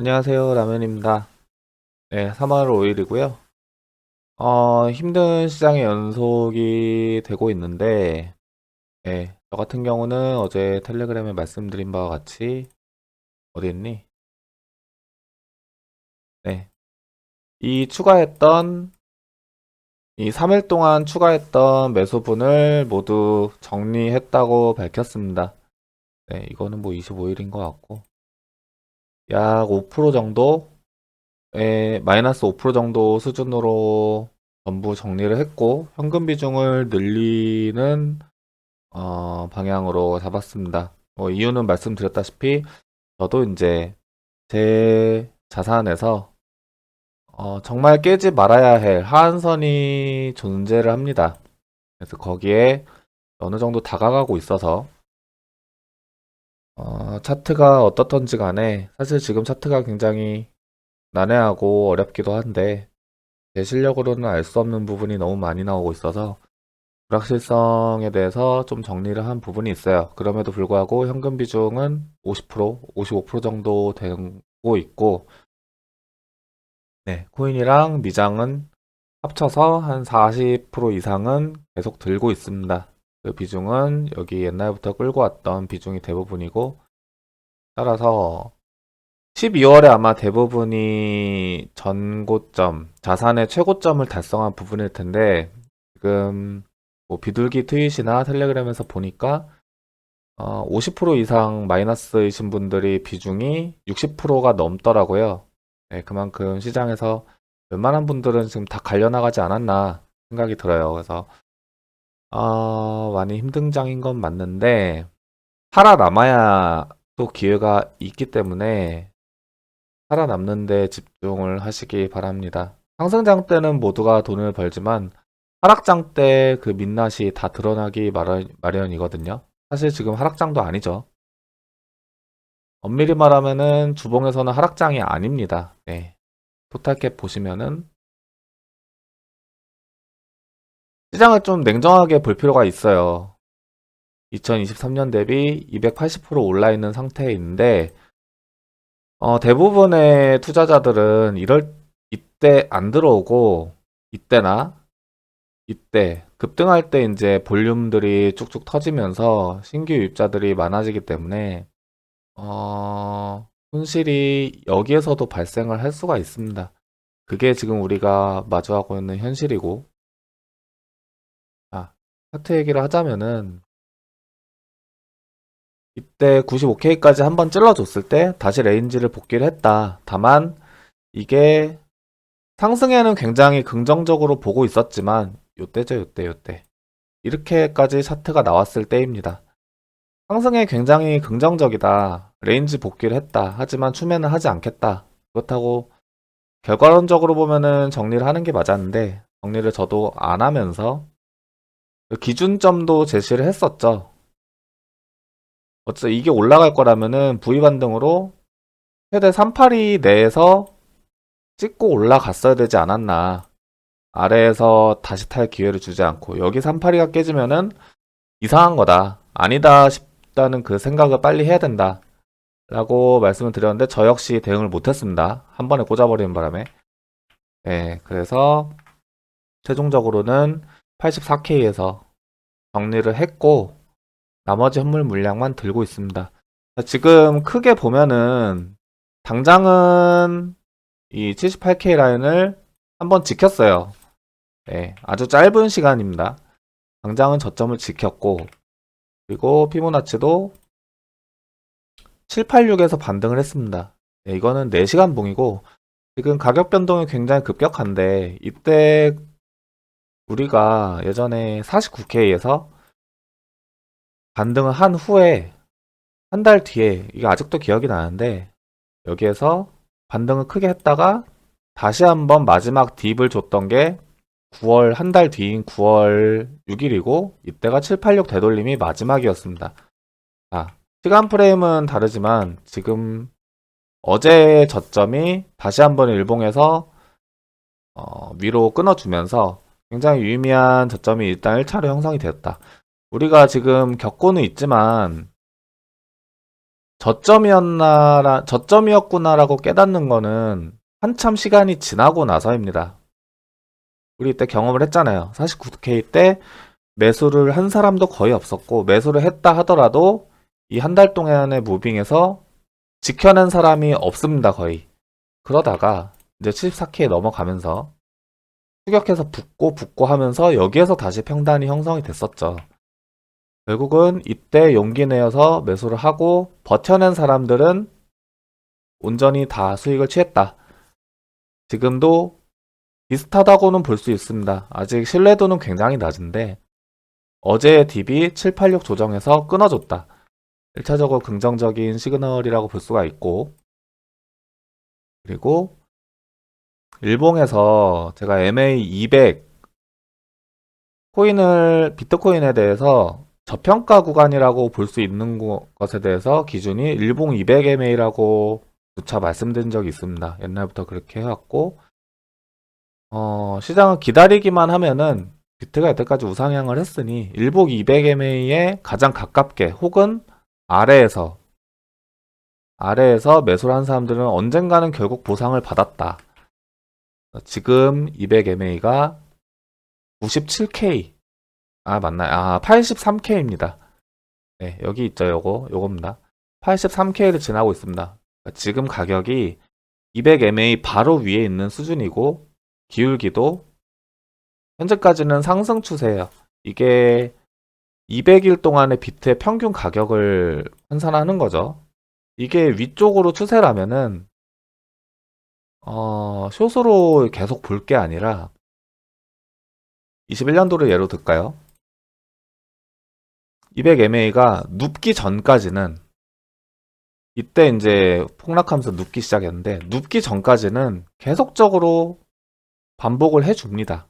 안녕하세요. 라면입니다. 네, 3월 5일이고요. 어, 힘든 시장의 연속이 되고 있는데, 네, 저 같은 경우는 어제 텔레그램에 말씀드린 바와 같이, 어디 있니? 네, 이 추가했던, 이 3일 동안 추가했던 매수분을 모두 정리했다고 밝혔습니다. 네, 이거는 뭐 25일인 것 같고, 약 5% 정도 에 마이너스 5% 정도 수준으로 전부 정리를 했고 현금 비중을 늘리는 어, 방향으로 잡았습니다. 어, 이유는 말씀드렸다시피 저도 이제 제 자산에서 어, 정말 깨지 말아야 할 하한선이 존재를 합니다. 그래서 거기에 어느 정도 다가가고 있어서 어, 차트가 어떻던지 간에 사실 지금 차트가 굉장히 난해하고 어렵기도 한데 제 실력으로는 알 수 없는 부분이 너무 많이 나오고 있어서 불확실성에 대해서 좀 정리를 한 부분이 있어요. 그럼에도 불구하고 현금 비중은 50%, 55% 정도 되고 있고 네, 코인이랑 미장은 합쳐서 한 40% 이상은 계속 들고 있습니다. 그 비중은 여기 옛날부터 끌고 왔던 비중이 대부분이고 따라서 12월에 아마 대부분이 전고점, 자산의 최고점을 달성한 부분일 텐데, 지금 뭐 비둘기 트윗이나 텔레그램에서 보니까 어, 50% 이상 마이너스이신 분들이 비중이 60%가 넘더라고요. 네, 그만큼 시장에서 웬만한 분들은 지금 다 갈려나가지 않았나 생각이 들어요. 그래서 어, 많이 힘든 장인 건 맞는데 살아남아야 또 기회가 있기 때문에 살아남는 데 집중을 하시기 바랍니다. 상승장 때는 모두가 돈을 벌지만 하락장 때 그 민낯이 다 드러나기 마련, 마련이거든요. 사실 지금 하락장도 아니죠. 엄밀히 말하면은 주봉에서는 하락장이 아닙니다. 네. 토탈캡 보시면은 시장을 좀 냉정하게 볼 필요가 있어요. 2023년 대비 280% 올라 있는 상태에 있는데 어, 대부분의 투자자들은 이럴 이때 안 들어오고 이때나 이때 급등할 때 이제 볼륨들이 쭉쭉 터지면서 신규 유입자들이 많아지기 때문에 어, 손실이 여기에서도 발생을 할 수가 있습니다. 그게 지금 우리가 마주하고 있는 현실이고 아, 차트 얘기를 하자면은 이때 95K까지 한번 찔러줬을 때 다시 레인지를 복귀를 했다. 다만 이게 상승에는 굉장히 긍정적으로 보고 있었지만 요때죠 요때 요때 이렇게까지 차트가 나왔을 때입니다. 상승에 굉장히 긍정적이다. 레인지 복귀를 했다. 하지만 추매는 하지 않겠다. 그렇다고 결과론적으로 보면은 정리를 하는 게 맞았는데 정리를 저도 안 하면서 기준점도 제시를 했었죠. 어째 이게 올라갈 거라면은 V 반등으로 최대 382 내에서 찍고 올라갔어야 되지 않았나. 아래에서 다시 탈 기회를 주지 않고 여기 382가 깨지면은 이상한 거다. 아니다 싶다는 그 생각을 빨리 해야 된다. 라고 말씀을 드렸는데 저 역시 대응을 못했습니다. 한 번에 꽂아버리는 바람에. 네, 그래서 최종적으로는 84K에서 정리를 했고 나머지 현물 물량만 들고 있습니다. 지금 크게 보면은 당장은 이 78K 라인을 한번 지켰어요. 네, 아주 짧은 시간입니다. 당장은 저점을 지켰고 그리고 피보나치도 786에서 반등을 했습니다. 네, 이거는 4시간 봉이고 지금 가격 변동이 굉장히 급격한데 이때 우리가 예전에 49K에서 반등을 한 후에 한 달 뒤에 이게 아직도 기억이 나는데 여기에서 반등을 크게 했다가 다시 한번 마지막 딥을 줬던 게 9월 한 달 뒤인 9월 6일이고 이때가 786 되돌림이 마지막이었습니다. 자, 시간 프레임은 다르지만 지금 어제의 저점이 다시 한번 일봉에서 어, 위로 끊어주면서 굉장히 유의미한 저점이 일단 1차로 형성이 되었다. 우리가 지금 겪고는 있지만 저점이었나, 저점이었구나라고 깨닫는 거는 한참 시간이 지나고 나서입니다. 우리 이때 경험을 했잖아요. 49K 때 매수를 한 사람도 거의 없었고, 매수를 했다 하더라도 이 한 달 동안의 무빙에서 지켜낸 사람이 없습니다, 거의. 그러다가 이제 74K 넘어가면서 추격해서 붙고 붙고 하면서 여기에서 다시 평단이 형성이 됐었죠. 결국은 이때 용기 내어서 매수를 하고 버텨낸 사람들은 온전히 다 수익을 취했다. 지금도 비슷하다고는 볼 수 있습니다. 아직 신뢰도는 굉장히 낮은데 어제의 딥이 786 조정해서 끊어줬다. 1차적으로 긍정적인 시그널이라고 볼 수가 있고 그리고 일봉에서 제가 MA200 코인을 비트코인에 대해서 저평가 구간이라고 볼 수 있는 거- 것에 대해서 기준이 일봉 200MA라고 누차 말씀드린 적이 있습니다. 옛날부터 그렇게 해왔고 어, 시장을 기다리기만 하면은 비트가 여태까지 우상향을 했으니 일봉 200MA에 가장 가깝게 혹은 아래에서 아래에서 매수를 한 사람들은 언젠가는 결국 보상을 받았다. 지금 200MA가 97K. 아, 맞나요? 아, 83K입니다. 네, 여기 있죠, 요거. 요겁니다. 83K를 지나고 있습니다. 지금 가격이 200MA 바로 위에 있는 수준이고, 기울기도 현재까지는 상승 추세예요. 이게 200일 동안의 비트의 평균 가격을 환산하는 거죠. 이게 위쪽으로 추세라면은 어, 숏으로 계속 볼 게 아니라 21년도를 예로 들까요? 200MA가 눕기 전까지는 이때 이제 폭락하면서 눕기 시작했는데 눕기 전까지는 계속적으로 반복을 해줍니다.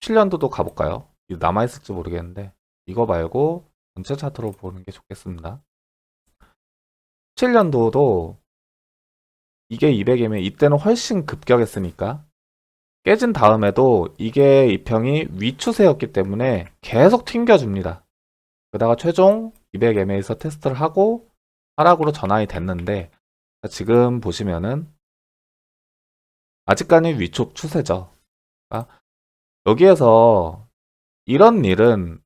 7년도도 가볼까요? 남아있을지 모르겠는데 이거 말고 전체 차트로 보는 게 좋겠습니다. 7년도도 이게 200이면 이때는 훨씬 급격했으니까 깨진 다음에도 이게 이 평이 위추세였기 때문에 계속 튕겨줍니다. 그러다가 최종 200MA에서 테스트를 하고 하락으로 전환이 됐는데 지금 보시면은 아직까지 위축 추세죠. 그러니까 여기에서 이런 일은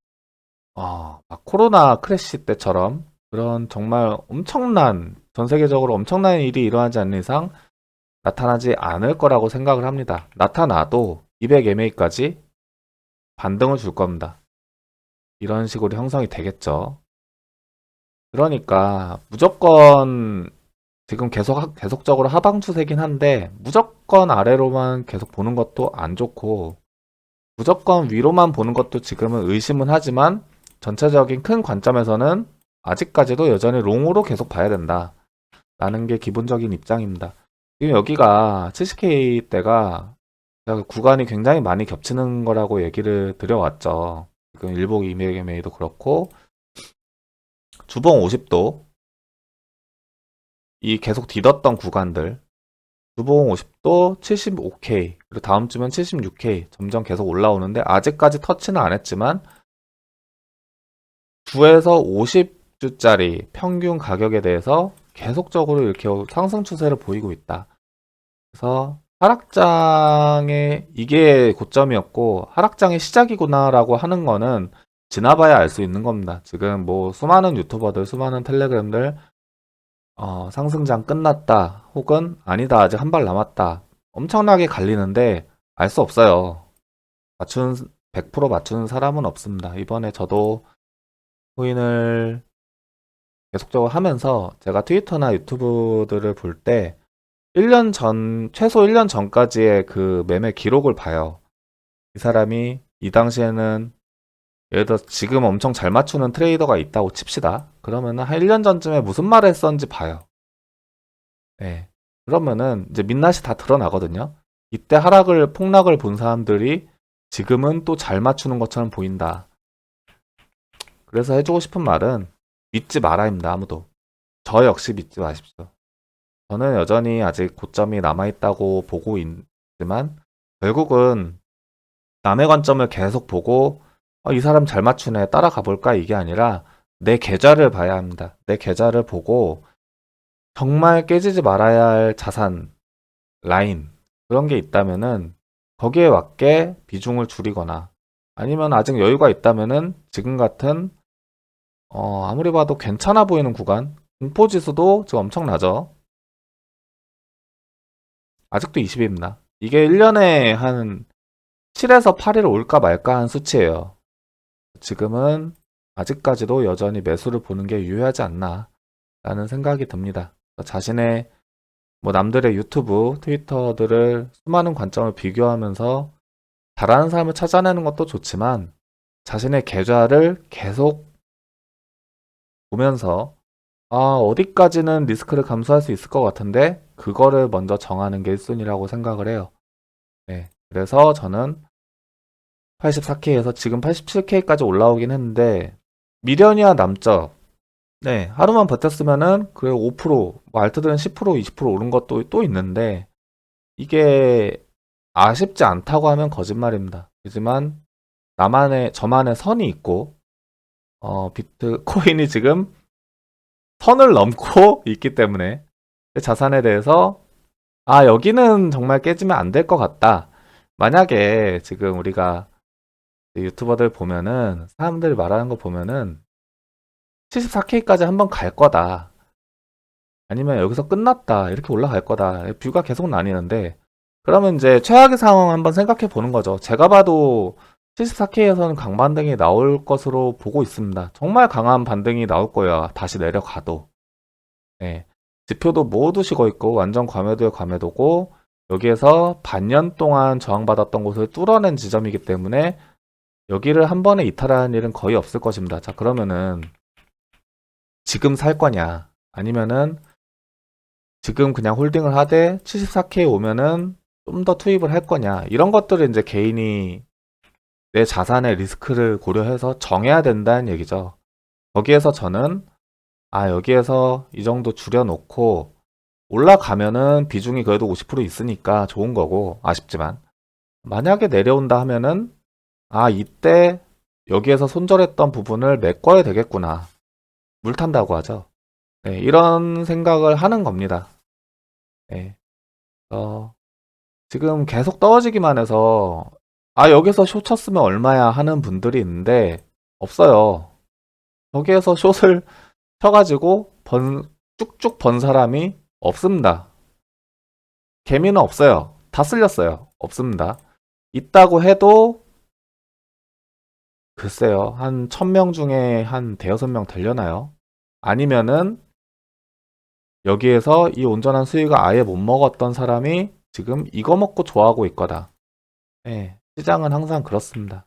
어, 막 코로나 크래시 때처럼 그런 정말 엄청난 전 세계적으로 엄청난 일이 일어나지 않는 이상 나타나지 않을 거라고 생각을 합니다. 나타나도 200MA까지 반등을 줄 겁니다. 이런 식으로 형성이 되겠죠. 그러니까 무조건 지금 계속 계속적으로 하방 추세긴 한데 무조건 아래로만 계속 보는 것도 안 좋고 무조건 위로만 보는 것도 지금은 의심은 하지만 전체적인 큰 관점에서는 아직까지도 여전히 롱으로 계속 봐야 된다. 라는 게 기본적인 입장입니다. 지금 여기가 70K 때가 구간이 굉장히 많이 겹치는 거라고 얘기를 드려왔죠. 지금 일복 200MA도 그렇고 주봉 50도 이 계속 뒤덮던 구간들 주봉 50도 75K 그리고 다음 주면 76K 점점 계속 올라오는데 아직까지 터치는 안 했지만 9에서 50주짜리 평균 가격에 대해서 계속적으로 이렇게 상승 추세를 보이고 있다. 그래서 하락장의 이게 고점이었고 하락장의 시작이구나라고 하는 거는 지나봐야 알 수 있는 겁니다. 지금 뭐 수많은 유튜버들, 수많은 텔레그램들 어, 상승장 끝났다 혹은 아니다 아직 한 발 남았다 엄청나게 갈리는데 알 수 없어요. 맞추는 100% 맞추는 사람은 없습니다. 이번에 저도 코인을 계속적으로 하면서 제가 트위터나 유튜브들을 볼 때 1년 전, 최소 1년 전까지의 그 매매 기록을 봐요. 이 사람이 이 당시에는 예를 들어 지금 엄청 잘 맞추는 트레이더가 있다고 칩시다. 그러면은 한 1년 전쯤에 무슨 말을 했었는지 봐요. 네. 그러면은 이제 민낯이 다 드러나거든요. 이때 하락을, 폭락을 본 사람들이 지금은 또 잘 맞추는 것처럼 보인다. 그래서 해주고 싶은 말은 믿지 마라입니다, 아무도. 저 역시 믿지 마십시오. 저는 여전히 아직 고점이 남아있다고 보고 있지만, 결국은 남의 관점을 계속 보고, 어, 이 사람 잘 맞추네, 따라가 볼까? 이게 아니라, 내 계좌를 봐야 합니다. 내 계좌를 보고 정말 깨지지 말아야 할 자산 라인 그런 게 있다면은 거기에 맞게 비중을 줄이거나 아니면 아직 여유가 있다면은 지금 같은 어, 아무리 봐도 괜찮아 보이는 구간 공포 지수도 지금 엄청나죠. 아직도 20입니다. 이게 1년에 한 7에서 8일 올까 말까 한 수치예요. 지금은 아직까지도 여전히 매수를 보는 게 유효하지 않나 라는 생각이 듭니다. 자신의 뭐 남들의 유튜브, 트위터들을 수많은 관점을 비교하면서 잘하는 사람을 찾아내는 것도 좋지만 자신의 계좌를 계속 보면서 아, 어디까지는 리스크를 감수할 수 있을 것 같은데 그거를 먼저 정하는 게 1순위라고 생각을 해요. 네. 그래서 저는 84K에서 지금 87K까지 올라오긴 했는데 미련이야 남죠. 네, 하루만 버텼으면은 그래 5%, 뭐 알트들은 10%, 20% 오른 것도 또 있는데 이게 아쉽지 않다고 하면 거짓말입니다. 하지만 나만의 저만의 선이 있고 어, 비트코인이 지금 선을 넘고 있기 때문에 그 자산에 대해서 아 여기는 정말 깨지면 안 될 것 같다. 만약에 지금 우리가 유튜버들 보면은 사람들이 말하는 거 보면은 74K까지 한번 갈 거다. 아니면 여기서 끝났다. 이렇게 올라갈 거다. 뷰가 계속 나뉘는데 그러면 이제 최악의 상황 한번 생각해 보는 거죠. 제가 봐도 74K에서는 강반등이 나올 것으로 보고 있습니다. 정말 강한 반등이 나올 거야. 다시 내려가도. 네. 지표도 모두 식어 있고 완전 과매도의 과매도고 여기에서 반년 동안 저항받았던 곳을 뚫어낸 지점이기 때문에 여기를 한 번에 이탈하는 일은 거의 없을 것입니다. 자, 그러면은 지금 살 거냐? 아니면은 지금 그냥 홀딩을 하되 74K 오면은 좀 더 투입을 할 거냐? 이런 것들을 이제 개인이 내 자산의 리스크를 고려해서 정해야 된다는 얘기죠. 거기에서 저는 아, 여기에서 이 정도 줄여놓고 올라가면은 비중이 그래도 50% 있으니까 좋은 거고 아쉽지만 만약에 내려온다 하면은 아, 이때 여기에서 손절했던 부분을 메꿔야 되겠구나. 물 탄다고 하죠. 네, 이런 생각을 하는 겁니다. 네. 어, 지금 계속 떨어지기만 해서 아, 여기서 숏 쳤으면 얼마야 하는 분들이 있는데 없어요. 여기에서 숏을 쳐가지고 번, 쭉쭉 번 사람이 없습니다. 개미는 없어요. 다 쓸렸어요. 없습니다. 있다고 해도 글쎄요. 한 1000명 중에 한 대여섯 명 되려나요? 아니면은 여기에서 이 온전한 수익을 아예 못 먹었던 사람이 지금 이거 먹고 좋아하고 있거다. 예, 시장은 항상 그렇습니다.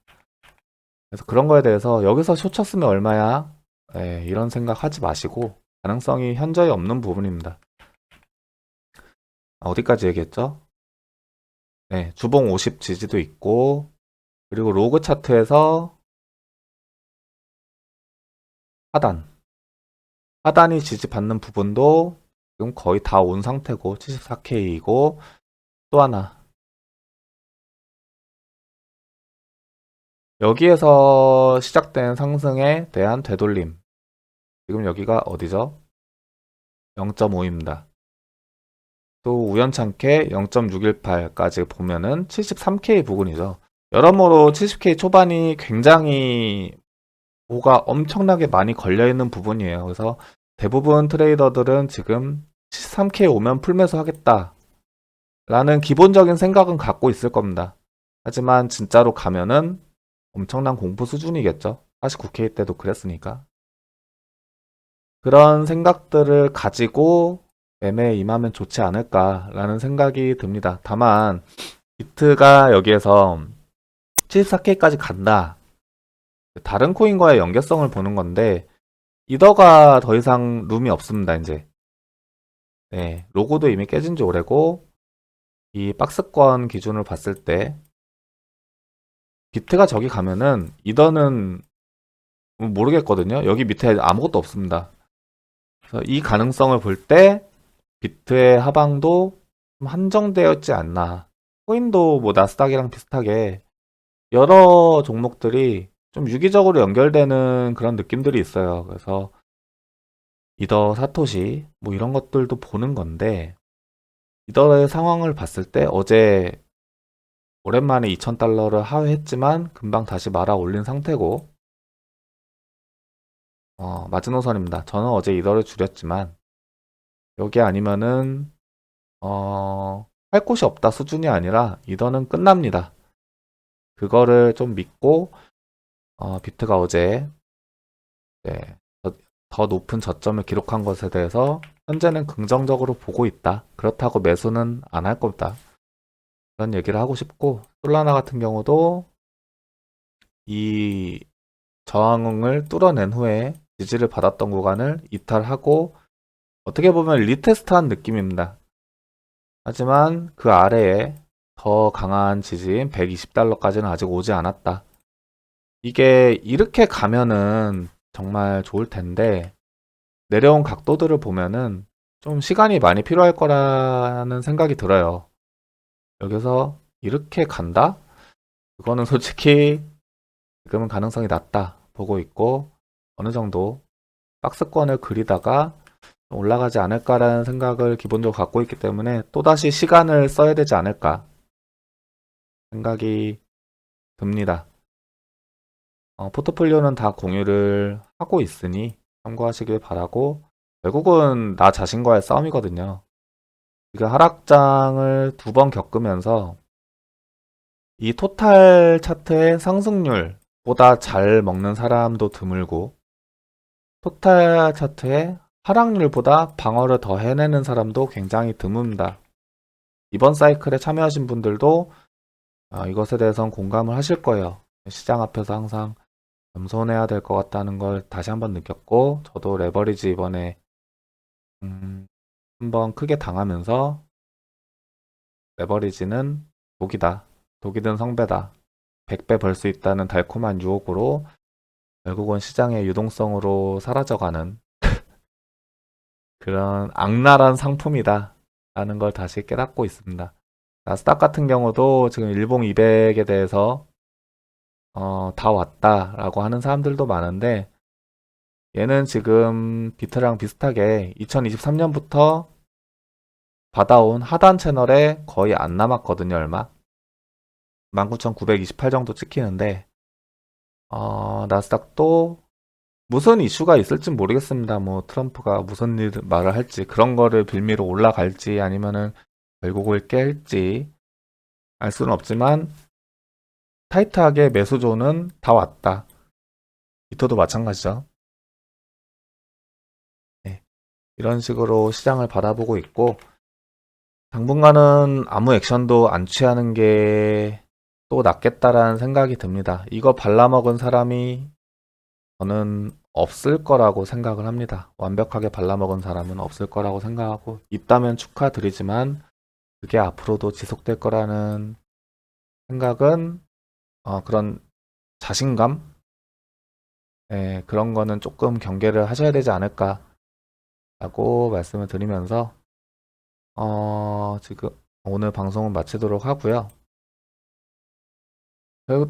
그래서 그런 거에 대해서 여기서 쇼 쳤으면 얼마야? 예, 이런 생각 하지 마시고 가능성이 현저히 없는 부분입니다. 아, 어디까지 얘기했죠? 네, 주봉 50 지지도 있고 그리고 로그 차트에서 하단 하단이 지지받는 부분도 지금 거의 다 온 상태고 74K이고 또 하나 여기에서 시작된 상승에 대한 되돌림 지금 여기가 어디죠? 0.5입니다. 또 우연찮게 0.618까지 보면은 73K 부근이죠. 여러모로 70K 초반이 굉장히 뭐가 엄청나게 많이 걸려있는 부분이에요. 그래서 대부분 트레이더들은 지금 73K 오면 풀매수 하겠다. 라는 기본적인 생각은 갖고 있을 겁니다. 하지만 진짜로 가면은 엄청난 공포 수준이겠죠. 49K 때도 그랬으니까. 그런 생각들을 가지고 매매에 임하면 좋지 않을까라는 생각이 듭니다. 다만 비트가 여기에서 74K까지 간다. 다른 코인과의 연계성을 보는 건데 이더가 더 이상 룸이 없습니다. 이제 네, 로고도 이미 깨진 지 오래고 이 박스권 기준을 봤을 때 비트가 저기 가면은 이더는 모르겠거든요. 여기 밑에 아무것도 없습니다. 그래서 이 가능성을 볼 때 비트의 하방도 있지 않나. 코인도 뭐 나스닥이랑 비슷하게 여러 종목들이 좀 유기적으로 연결되는 그런 느낌들이 있어요. 그래서 이더 사토시 뭐 이런 것들도 보는 건데 이더의 상황을 봤을 때 어제 오랜만에 2,000달러를 하회했지만 금방 다시 말아 올린 상태고 어, 마지노선입니다. 저는 어제 이더를 줄였지만 여기 아니면은 어, 할 곳이 없다 수준이 아니라 이더는 끝납니다. 그거를 좀 믿고 어, 비트가 어제 네, 더, 더 높은 저점을 기록한 것에 대해서 현재는 긍정적으로 보고 있다. 그렇다고 매수는 안 할 겁니다. 그런 얘기를 하고 싶고 솔라나 같은 경우도 이 저항을 뚫어낸 후에 지지를 받았던 구간을 이탈하고 어떻게 보면 리테스트한 느낌입니다. 하지만 그 아래에 더 강한 지지인 120달러까지는 아직 오지 않았다. 이게 이렇게 가면은 정말 좋을 텐데 내려온 각도들을 보면은 좀 시간이 많이 필요할 거라는 생각이 들어요. 여기서 이렇게 간다? 그거는 솔직히 지금은 가능성이 낮다 보고 있고 어느 정도 박스권을 그리다가 올라가지 않을까라는 생각을 기본적으로 갖고 있기 때문에 또다시 시간을 써야 되지 않을까 생각이 듭니다. 어, 포트폴리오는 다 공유를 하고 있으니 참고하시길 바라고 결국은 나 자신과의 싸움이거든요. 지금 하락장을 두 번 겪으면서 이 토탈 차트의 상승률보다 잘 먹는 사람도 드물고 토탈 차트의 하락률보다 방어를 더 해내는 사람도 굉장히 드뭅니다. 이번 사이클에 참여하신 분들도 아, 이것에 대해서는 공감을 하실 거예요. 시장 앞에서 항상 겸손해야 될 것 같다는 걸 다시 한번 느꼈고 저도 레버리지 이번에 음, 한번 크게 당하면서 레버리지는 독이다. 독이든 성배다. 100배 벌 수 있다는 달콤한 유혹으로 결국은 시장의 유동성으로 사라져가는 그런 악랄한 상품이다. 라는 걸 다시 깨닫고 있습니다. 나스닥 같은 경우도 지금 일봉 200에 대해서 어, 다 왔다라고 하는 사람들도 많은데 얘는 지금 비트랑 비슷하게 2023년부터 받아온 하단 채널에 거의 안 남았거든요, 얼마. 19,928 정도 찍히는데, 어, 나스닥도 무슨 이슈가 있을지 모르겠습니다. 뭐, 트럼프가 무슨 일, 말을 할지, 그런 거를 빌미로 올라갈지, 아니면은 결국을 깰지, 알 수는 없지만, 타이트하게 매수존은 다 왔다. 비트도 마찬가지죠. 이런 식으로 시장을 바라보고 있고, 당분간은 아무 액션도 안 취하는 게 또 낫겠다라는 생각이 듭니다. 이거 발라먹은 사람이 저는 없을 거라고 생각을 합니다. 완벽하게 발라먹은 사람은 없을 거라고 생각하고 있다면 축하드리지만 그게 앞으로도 지속될 거라는 생각은 어, 그런 자신감 예, 그런 거는 조금 경계를 하셔야 되지 않을까 라고 말씀을 드리면서 어, 지금 오늘 방송은 마치도록 하고요.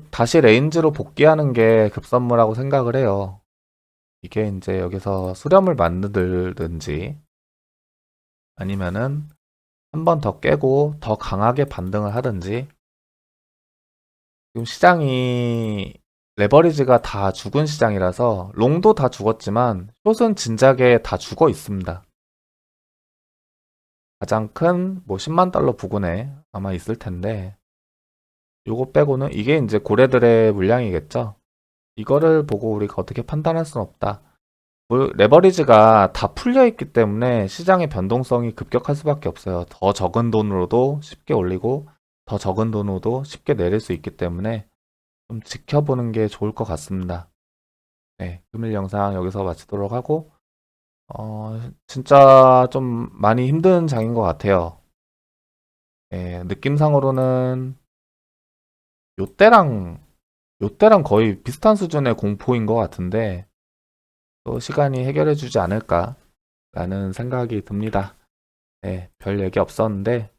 다시 레인지로 복귀하는 게 급선무라고 생각을 해요. 이게 이제 여기서 수렴을 만들든지 아니면은 한 번 더 깨고 더 강하게 반등을 하든지 지금 시장이 레버리지가 다 죽은 시장이라서 롱도 다 죽었지만 숏은 진작에 다 죽어 있습니다. 가장 큰 뭐 10만 달러 부근에 아마 있을 텐데 요거 빼고는 이게 이제 고래들의 물량이겠죠. 이거를 보고 우리가 어떻게 판단할 수는 없다. 뭐 레버리지가 다 풀려 있기 때문에 시장의 변동성이 급격할 수밖에 없어요. 더 적은 돈으로도 쉽게 올리고 더 적은 돈으로도 쉽게 내릴 수 있기 때문에 좀 지켜보는 게 좋을 것 같습니다. 네, 금일 영상 여기서 마치도록 하고 어, 진짜 좀 많이 힘든 장인 것 같아요. 예, 느낌상으로는 요때랑 요때랑 거의 비슷한 수준의 공포인 것 같은데 또 시간이 해결해 주지 않을까라는 생각이 듭니다. 네, 별 얘기 없었는데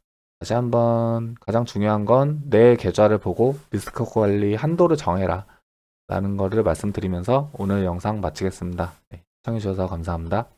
다시 한번 가장 중요한 건 내 계좌를 보고 리스크 관리 한도를 정해라 라는 거를 말씀드리면서 오늘 영상 마치겠습니다. 네, 시청해주셔서 감사합니다.